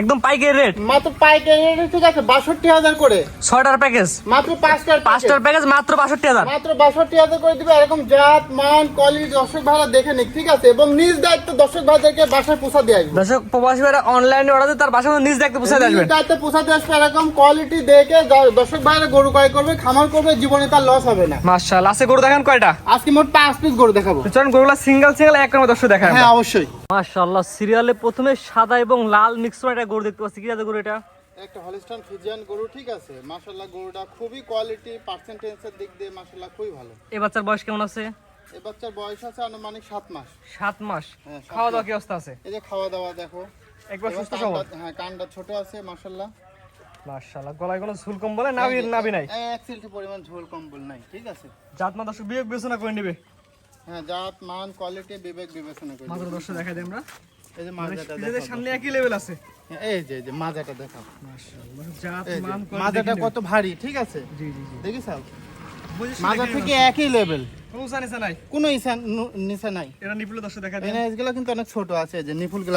একদম পাইকারি রেট মাত্র পাইকারি রেটে ঠিক আছে বাষট্টি হাজার করে। ছয়টার প্যাকেজ মাত্র পাঁচটার পাঁচটার প্যাকেজ মাত্র বাষট্টি হাজার। মাত্র বাষট্টি হাজার করে দিবে এরকম জাত মান কোয়ালিটি দর্শক ভাড়া দেখে নিক ঠিক আছে? এবং নিজ দায়িত্ব দর্শক ভাইদেরকে বাসায় পোষা দিয়ে আসবে। দর্শক প্রবাসী ভাইরা অনলাইনে অর্ডার তার বাসা নিজ দেখতে পৌঁছে নিজ আসবেন দায়িত্বে পোষাতে আসবে এরকম কোয়ালিটি দেখে দর্শক ভাইরা গরু ক্রয় করবে খামার করবে জীবনে তার লস হবে না। মাশাআল্লাহ আছে গরু দেখেন কয়টা? আজকে মোট পাঁচ পিস গরু দেখাবো। চলুন গরুগুলা সিঙ্গেল সিঙ্গেল এক নম্বর দর্শক দেখায় হ্যাঁ অবশ্যই। মাশাআল্লাহ সিরিয়ালে প্রথমে সাদা এবং লাল মিক্স করে একটা গরু দেখতে পাচ্ছি। কি জাতের গরু এটা? একটা হলিস্টান ফিজিয়ান গরু ঠিক আছে? মাশাল্লাহ গরুটা খুবই কোয়ালিটি পার্সেন্টেজের দিক দিয়ে মাশাল্লাহ খুবই ভালো। এই বাচ্চার বয়স কেমন আছে? এই বাচ্চার বয়স আছে আনুমানিক সাত মাস। সাত মাস? হ্যাঁ, খাওয়া দাওয়া কি অবস্থা আছে? এই যে খাওয়া দাওয়া দেখো। একবার সুস্থ সবল? হ্যাঁ কানটা ছোট আছে মাশাল্লাহ মাশাআল্লাহ গলায় কোনো ঝুল কম বলে নাবি নাবি নাই? এক সিলটি পরিমাণ ঝোল কম্বল নাই ঠিক আছে? জাত মা দর্শক বিবেক বিবেচনা করে নিবে। হ্যাঁ জাত মান কোয়ালিটি বিবেক বিবেচনা করে মাত্র দর্শক দেখাই দিই আমরা। এই যে মানে পিছেদের দেখাও সামনে একই লেভেল আছে। হ্যাঁ, এই যে যে মাজাটা দেখাও। মাশাআল্লাহ জাত এই যে, মাজাটা কত ভারী ঠিক আছে? জি জি জি। দেখিস মাজা থেকে একই লেভেল কোনো জানিস নাই। কোনো ইসা নু- নাই। এটা নিপুলে দর্শক দেখা দেয় এগুলো কিন্তু অনেক ছোট আছে যে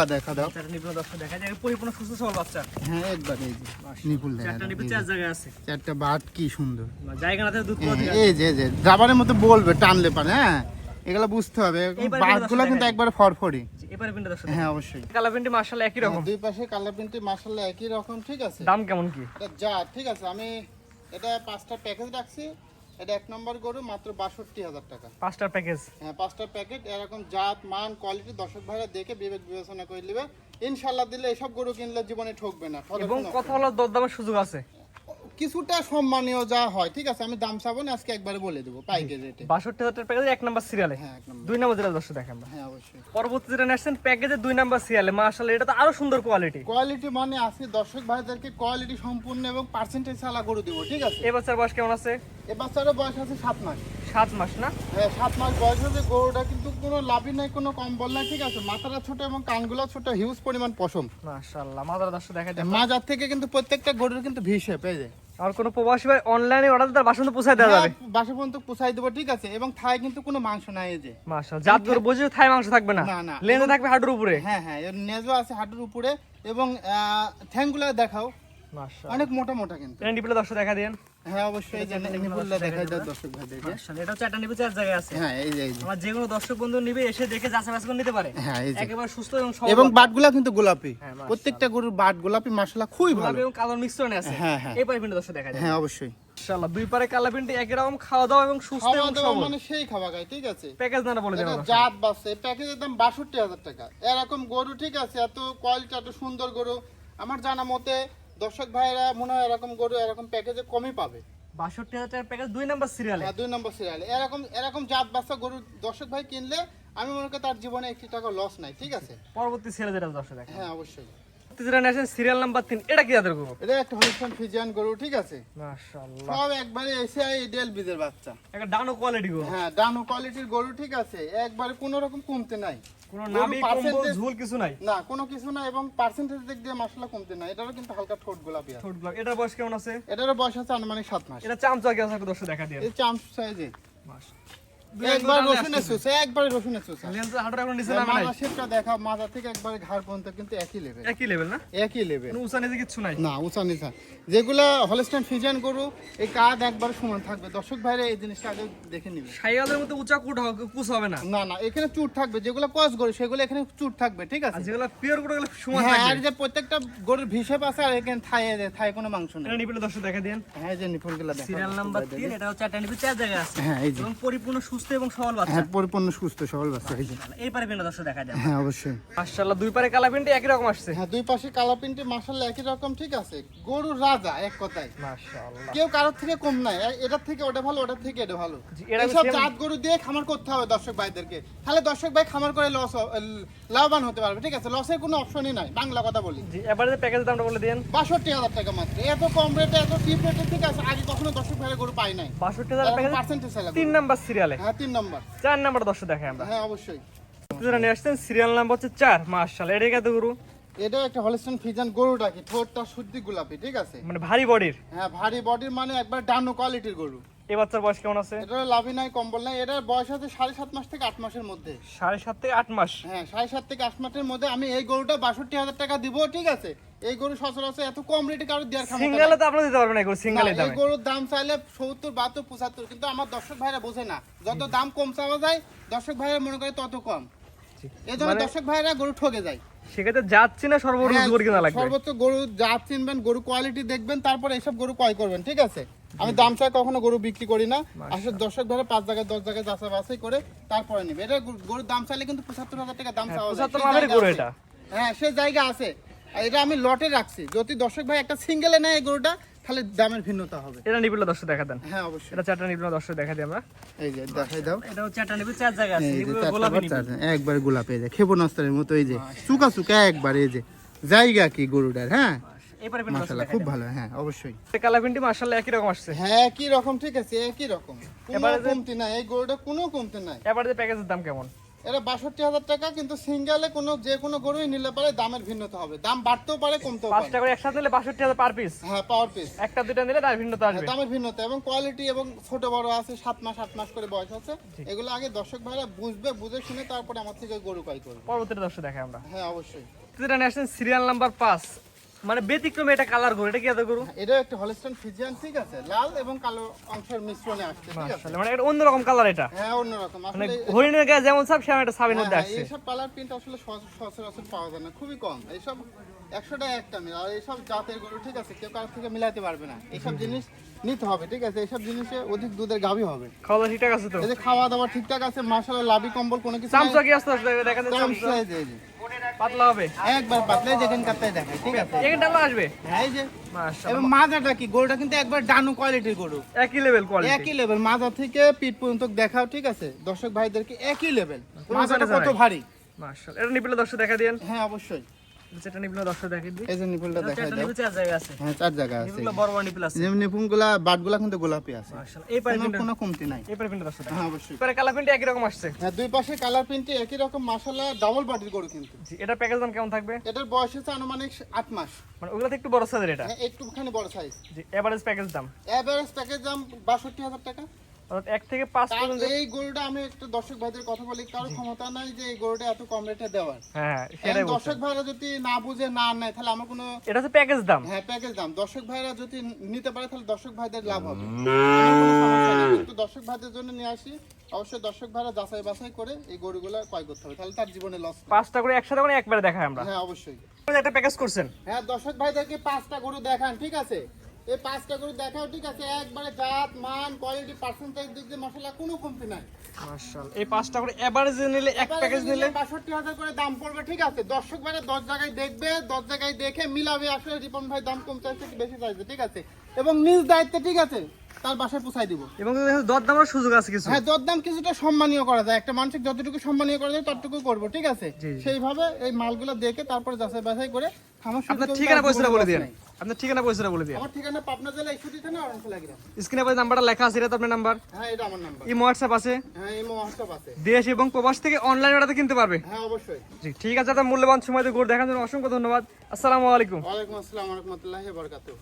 দেখা দাও। নিপুলে দর্শক দেখা যায়। পরিপূর্ণ সুস্থ সবল বাচ্চা। হ্যাঁ একবার এই যে নিপুল দেখা নিপুল চার জায়গায় আছে। চারটা বাট কি সুন্দর। জায়গা না থেকে দুধ হ্যাঁ, এই যে মতো বলবে টানলে পারে হ্যাঁ? এগুলো বুঝতে হবে। এইবার কিন্তু দেখাই। ফরফরি। এবারে পিনটা দর্শক হ্যাঁ অবশ্যই। কালা পিনটি মার্শাল্লাহ একই রকম। হ্যাঁ, দুই পাশে কালার প্রিন্টে মাসাল্লাহ একই রকম ঠিক আছে? দাম কেমন কি? এটা যা ঠিক আছে আমি এটা পাঁচটা প্যাকেজ রাখছি। এটা এক নম্বর গরু মাত্র বাষট্টি হাজার টাকা। পাঁচটার প্যাকেজ? হ্যাঁ পাঁচটা প্যাকেট এরকম জাত মান কোয়ালিটি দর্শক ভাইরা দেখে বিবেক বিবেচনা করে নেবে। ইনশাল্লাহ দিলে এসব গরু কিনলে জীবনে ঠকবে না। এবং কথা বলার দরদামের সুযোগ আছে। কিছুটা সম্মানীয় যা হয় ঠিক আছে? আমি দাম চাবো না আজকে একবারে বলে দেবো পাইকারি রেটে বাষট্টি হাজার প্যাকেজ এক নাম্বার সিরিয়ালে। হ্যাঁ দুই নাম্বার যেটা দর্শক দেখেন হ্যাঁ অবশ্যই। পরবর্তী যেটা নেসছেন প্যাকেজে দুই নাম্বার সিরিয়ালে। মার্শাল্লাহ এটা তো আরও সুন্দর কোয়ালিটি কোয়ালিটি মানে আজকে দর্শক ভাইদেরকে কোয়ালিটি সম্পূর্ণ এবং পার্সেন্টেজ চালা গরু দেবো ঠিক আছে? এই বাচ্চার বয়স কেমন আছে? এ বাচ্চারও বয়স আছে সাত মাস। সাত মাস না? হ্যাঁ সাত মাস বয়স হয়েছে গরুটা কিন্তু কোনো লাভই নাই কোনো কম্বল নাই ঠিক আছে? মাথাটা ছোট এবং কানগুলো ছোট হিউজ পরিমাণ পশম। মাশাআল্লাহ মাদার দর্শক দেখা। যায় মাজার থেকে কিন্তু প্রত্যেকটা গরুর কিন্তু ভিসে পেয়ে যায়। আর কোনো প্রবাসী ভাই অনলাইনে অর্ডার তার বাসন্ত পোষায় দেওয়া যাবে। হ্যাঁ, বাসা পর্যন্ত পুষাই দেবো ঠিক আছে। এবং থায় কিন্তু কোনো মাংস নাই এই যে। মাশাআল্লাহ জাত বুঝে থাই মাংস থাকবে না। না। লেন্সে থাকবে হাঁটুর উপরে। হ্যাঁ হ্যাঁ এর নেজো আছে হাঁটুর উপরে। এবং ঠ্যাংগুলো দেখাও। অনেক মোটা মোটা কিন্তু। দর্শক দেখা দেন হ্যাঁ অবশ্যই যে নিপুলটা দেখাই দাও দর্শক ভাইদেরকে মাশাআল্লাহ এটা চারটা নিপে চার জায়গায় আছে। হ্যাঁ এই যে আমার যে কোনো দর্শক বন্ধু নিবে এসে দেখে যাচাই বাছাই করে নিতে পারে। হ্যাঁ এই যে। একেবারে সুস্থ এবং সবল এবং বাটগুলা কিন্তু গোলাপি। হ্যাঁ, প্রত্যেকটা গরুর বাট গোলাপি খুবই ভালো। এবং কালোর মিশ্রণে আছে। হ্যাঁ, হ্যাঁ। এই দর্শক দেখা যায় হ্যাঁ অবশ্যই। মাশাআল্লাহ দুই পারে কালা পিন্টি একই রকম খাওয়া দাওয়া এবং সুস্থ এবং সবল। মানে সেই খাওয়া গায় ঠিক আছে? প্যাকেজ না বলে দেন জাত বাসে প্যাকেজের দাম বাষট্টি হাজার টাকা। এরকম গরু ঠিক আছে এত কোয়ালিটি এত সুন্দর গরু। আমার জানা মতে দর্শক ভাইরা মনে হয় এরকম গরু এরকম প্যাকেজে কমই পাবে। বাষট্টি হাজার টাকার প্যাকেজ দুই নাম্বার সিরিয়ালে হ্যাঁ দুই নম্বর সিরিয়ালে এরকম এরকম জাত বাচ্চা গরু দর্শক ভাই কিনলে আমি মনে করি তার জীবনে একটি টাকা লস নাই ঠিক আছে? পরবর্তী সিরিয়াল যেটা দর্শক হ্যাঁ অবশ্যই। সিরিয়াল নাম্বার তিন এটা কি যাদের গরু? এটা একটা হলিস্টান ফিজিয়ান গরু ঠিক আছে? মাশাআল্লাহ। সব একবারে এসিআই এডিএল বীজের বাচ্চা। একটা ডানো কোয়ালিটি গরু। হ্যাঁ ডানো কোয়ালিটির গরু ঠিক আছে? একবারে কোনো রকম কমতে নাই। কোনো কম্বল ঝুল কিছু নাই? না কোনো কিছু না এবং পার্সেন্টেজ দিক দিয়ে মশলা কমতে নাই। এটারও কিন্তু হালকা ঠোঁট গোলাপি আছে। এটার বয়স কেমন আছে? এটারও বয়স আছে আনুমানিক সাত মাস। এটা চামচা কি আছে? দর্শক দেখা দিয়ে। এই চাম সাইজে দুই একবার একবার রসুনের চুষা একবারে রসুনের চুষা লেন্স হাঁটুর এখন নিচে নামে নাই? মাথা দেখা মাথা থেকে একবারে ঘাড় পর্যন্ত কিন্তু একই লেভেল একই লেভেল না? একই লেভেল উঁচা নিচে কিচ্ছু নাই? না উঁচা নিচা। যেগুলা হলস্টাইন ফিজিয়ান গরু এই কাঁধ একবার সমান থাকবে। দর্শক ভাইরা এই জিনিসটা আগে দেখে নিবে। সাইয়াদের মতো উঁচা কুট হবে কুচ হবে না। না না এখানে চুট থাকবে। যেগুলো কস গরু সেগুলো এখানে চুট থাকবে ঠিক আছে? যেগুলো পিওর কুট গেলে সমান হ্যাঁ আর যে প্রত্যেকটা গরুর ভিসে পাশে আর এখানে থাই থাই কোনো মাংস নেই। এটা নিপিলে দর্শক দেখা দেন হ্যাঁ যে নিপুলগুলা দেখা সিরিয়াল নাম্বার তিন এটা হচ্ছে চারটা নিপি চার জায়গায় আছে। হ্যাঁ এই যে। এবং পরিপূর্ণ সুস্থ এবং সবল বাচ্চা। হ্যাঁ পরিপূর্ণ সুস্থ সবল বাচ্চা এই যে। এই পারে পিন্ডা দর্শক দেখা যায় হ্যাঁ অবশ্যই। মাশাআল্লাহ দুই পারে কালা পিন্ডি একই রকম আসছে। হ্যাঁ দুই পাশে কালা প্রিন্টে মাসাল্লাহ একই রকম ঠিক আছে। গরুর রাজা এক কথায়। মাশাআল্লাহ। কেউ কারোর থেকে কম নাই। এটার থেকে ওটা ভালো ওটার থেকে এটা ভালো। জি, এরা এইসব same- জাত গরু দিয়ে খামার করতে হবে দর্শক ভাইদেরকে। তাহলে দর্শক ভাই খামার করে লস লাভবান হতে পারবে ঠিক আছে? লসের কোনো অপশনই নাই বাংলা কথা বলি। জি এবারে যে দামটা বলে দেন বাষট্টি হাজার টাকা মাত্র। এত কম রেটে এত চিপ রেটে ঠিক আছে? আগে কখনো দর্শক ভাইয়ের গরু পাই নাই। বাষট্টি হাজার পার্সেন্টেজ তিন নাম্বার সিরিয়ালে তিন নম্বর। চার নাম্বার দর্শক দেখাই আমরা। হ্যাঁ অবশ্যই। যারা নিয়ে আসছেন সিরিয়াল নাম্বার হচ্ছে চার। মার্শাল এটা কত গরু। এটা একটা হলিস্টন ফিজান গরুটা কি ঠোঁটটা শুদ্ধি গোলাপি ঠিক আছে? মানে ভারী বডির। হ্যাঁ ভারী বডির মানে একবার ডানো কোয়ালিটির গরু। এই বাচ্চার বয়স কেমন আছে? এটা লাভি নাই কম্বল নাই। এটার বয়স আছে সাড়ে সাত মাস থেকে আট মাসের মধ্যে। সাড়ে সাত থেকে আট মাস? হ্যাঁ সাড়ে সাত থেকে আট মাসের মধ্যে আমি এই গরুটা বাষট্টি হাজার টাকা দিব ঠিক আছে? এই গরু সচরাচর এত কম রেটে কারও দেওয়ার ক্ষমতা সিঙ্গেলে তো আপনারা দিতে পারবেন না এগুলো না, সিঙ্গেলের এই গরুর দাম চাইলে সত্তর বাহাত্তর পঁচাত্তর কিন্তু আমার দর্শক ভাইরা বোঝে না। যত দাম কম চাওয়া যায় দর্শক ভাইরা মনে করে তত কম। এই জন্য মানে- দর্শক ভাইরা গরু ঠকে যায়। সেক্ষেত্রে সর্বোচ্চ হ্যাঁ, করে লাগবে। সর্বোচ্চ গরু জাত চিনবেন গরু কোয়ালিটি দেখবেন তারপরে এইসব গরু ক্রয় করবেন ঠিক আছে? আমি দাম চাই কখনো গরু বিক্রি করি না। আসলে দর্শক ভাইরা পাঁচ জায়গায় দশ জায়গায় যাচাই বাছাই করে তারপরে নিবে। এটা গরুর দাম চাইলে কিন্তু পঁচাত্তর হাজার টাকা দাম হ্যাঁ, চাওয়া যায়। 75 সেই হাজারের জায়গা গরু আছে। এটা। হ্যাঁ সে জায়গা আছে। এটা আমি লটে রাখছি। যদি দর্শক ভাই একটা সিঙ্গেলে নেয় এই গরুটা তাহলে দামের ভিন্নতা হবে। এটা নিবিল দর্শক দেখা দেন। হ্যাঁ অবশ্যই। এটা চারটা নিবিল দর্শক দেখা দিই আমরা। এই যে দেখাই দাও। এটা চারটা নিবিল চার জায়গা আছে। এই যে নিবিল চারটা গোলাপি একবার এই যে ক্ষেপণাস্ত্রের মতো এই যে চুকা চুকা একবার এই যে জায়গা কি গরুটার হ্যাঁ? মাশাআল্লাহ দেখা খুব ভালো হ্যাঁ অবশ্যই। কালার পিনটি মাশাআল্লাহ একই রকম আসছে। হ্যাঁ কি রকম ঠিক আছে একই রকম। কোনো এবারে কমতি নাই এই গরুটা কোনো কমতি নাই। এবারে যে প্যাকেজের দাম কেমন? এটা বাষট্টি হাজার টাকা কিন্তু সিঙ্গেলে কোনো যে কোনো গরুই নিলে পারে দামের ভিন্নতা হবে। দাম বাড়তেও পারে কমতেও পারে। পাঁচটা করে একসাথে নিলে বাষট্টি হাজার পার পিস হ্যাঁ পাওয়ার পিস একটা দুইটা নিলে তার ভিন্নতা আসবে। দামের ভিন্নতা এবং কোয়ালিটি এবং ছোট বড় আছে সাত মাস আট মাস করে বয়স আছে। এগুলো আগে দর্শক ভাইরা বুঝবে বুঝে শুনে তারপরে আমার থেকে গরু ক্রয় করবে। পরবর্তীতে দর্শক দেখাই আমরা। হ্যাঁ অবশ্যই। যেটা নিয়ে আসছেন সিরিয়াল নাম্বার পাঁচ মানে ব্যতিক্রমে এটা কালার গরু এটা কি এত গরু? এটা একটা হলিস্টান ফিজিয়ান ঠিক আছে? লাল এবং কালো অংশের মিশ্রণে আসছে ঠিক আছে? মানে এটা অন্যরকম কালার এটা? হ্যাঁ অন্যরকম। মানে হরিণের গায়ে যেমন সাপ সেমন একটা সাবের মধ্যে হ্যাঁ, আসছে। এইসব কালার প্রিন্ট আসলে সচ- সচরাচর পাওয়া যায় না খুবই কম। এইসব একশোটা একটা মিল আর এইসব জাতের গরু ঠিক আছে কেউ কারোর থেকে মিলাতে পারবে না। এইসব জিনিস নিতে হবে ঠিক আছে? এইসব জিনিসে অধিক দুধের গাভী হবে। খাওয়া দাওয়া ঠিকঠাক আছে তো? এই যে খাওয়া দাওয়া ঠিকঠাক আছে মাসালা লাভি কম্বল কোনো কিছু চামচা কি আসতে আসতে দেখা যাচ্ছে চামচা এই যে। পাতলা হবে? একবার পাতলা যেখান কাটতে দেখাই ঠিক আছে? এখানে ডালা আসবে? হ্যাঁ যে। মাশাআল্লাহ। এবং মাজাটা কি গরুটা কিন্তু একবার ডানু কোয়ালিটির গরু। একই লেভেল কোয়ালিটি একই লেভেল মাজা থেকে পিঠ পর্যন্ত দেখাও ঠিক আছে? দর্শক ভাইদেরকে একই লেভেল মাজাটা কত ভারী। মাশাআল্লাহ। এটা নিপিলে দর্শক দেখা দেন হ্যাঁ অবশ্যই। যেটা নিপিলে দর্শক দেখা দিই এই যে নিপুলটা দেখাই এটা দাও চার জায়গা আছে। হ্যাঁ চার জায়গা আছে। নিপিল বড় বড় নিপিল আছে। যেমন নিপুনগুলা বাটগুলা কিন্তু গোলাপি আছে। মাশাআল্লাহ। এই পারে কোনো কোনো কমতি নাই। এই পারে পিনটা দর্শক হ্যাঁ অবশ্যই। কালার পিনটা একই রকম আসছে। হ্যাঁ দুই পাশে কালার প্রিন্টে একই রকম ডাবল বাটির গরু কিন্তু। জি প্যাকেজ দাম কেমন থাকবে? এটার বয়স হচ্ছে আনুমানিক আট মাস। মানে ওগুলোতে একটু বড় সাইজের এটা? হ্যাঁ একটুখানি বড় সাইজ জি এভারেজ প্যাকেজ দাম? এভারেজ প্যাকেজ দাম বাষট্টি হাজার টাকা। অর্থাৎ এক থেকে পাঁচ পর্যন্ত এই গরুটা আমি একটা দর্শক ভাইদের কথা বলি কারোর ক্ষমতা নাই যে এই গরুটা এত কম রেটে দেওয়ার। হ্যাঁ সেটাই দর্শক ভাইরা যদি না বুঝে না নেয় তাহলে আমার কোনো এটা হচ্ছে প্যাকেজ দাম। হ্যাঁ প্যাকেজ দাম। দর্শক ভাইরা যদি নিতে পারে তাহলে দর্শক ভাইদের লাভ হবে। আমার কোনো সমস্যা নেই। কিন্তু দর্শক ভাইদের জন্য নিয়ে আসি। অবশ্যই দর্শক ভাইরা যাচাই বাছাই করে এই গরুগুলো ক্রয় করতে হবে। তাহলে তার জীবনে লস পাঁচটা করে একসাথে করে একবারে দেখাই আমরা। হ্যাঁ অবশ্যই। একটা প্যাকেজ করছেন? হ্যাঁ দর্শক ভাইদেরকে পাঁচটা গরু দেখান ঠিক আছে? এই পাঁচটা গরু দেখাও ঠিক আছে? একবারে জাত মান কোয়ালিটি পার্সেন্টেজ দিক দিয়ে মশলা কোনো কমতি নাই। মাশাআল্লাহ। এই পাঁচটা করে এভারেজ নিলে এক প্যাকেজ নিলে? বাষট্টি হাজার করে দাম পড়বে ঠিক আছে? দর্শক ভাইরা দশ জায়গায় দেখবে দশ জায়গায় দেখে মিলাবে আসলে রিপন ভাই দাম কম চাইছে কি বেশি চাইছে ঠিক আছে? এবং নিজ দায়িত্বে ঠিক আছে? তার বাসায় পুষাই দিব। এবং দর দামের সুযোগ আছে কিছু। হ্যাঁ দরদাম কিছুটা সম্মানীয় করা যায়। একটা মানুষের যতটুকু সম্মানীয় করা যায় ততটুকু করব ঠিক আছে। সেইভাবে এই মালগুলো দেখে তারপরে যাচাই বাছাই করে আপনার ঠিকানা পয়সাটা বলে দিন আপনার ঠিকানা পয়সাটা বলে দিন আমার ঠিকানা পাবনা জেলা ইস্যুটি থানা অরণখোলা গ্রাম স্ক্রিনে পাশে নাম্বারটা লেখা আছে এটা আপনার নাম্বার? হ্যাঁ এটা আমার নাম্বার। এই হোয়াটসঅ্যাপ আছে? হ্যাঁ এই হোয়াটসঅ্যাপ আছে। দেশ এবং প্রবাস থেকে অনলাইন অর্ডারতে কিনতে পারবে। হ্যাঁ অবশ্যই। জি ঠিক আছে আপনার মূল্যবান সময় দিয়ে দেখার জন্য অসংখ্য ধন্যবাদ। আসসালামু আলাইকুম। ওয়ালাইকুম আসসালাম রহমতুল্লাহ বরকাতুহ।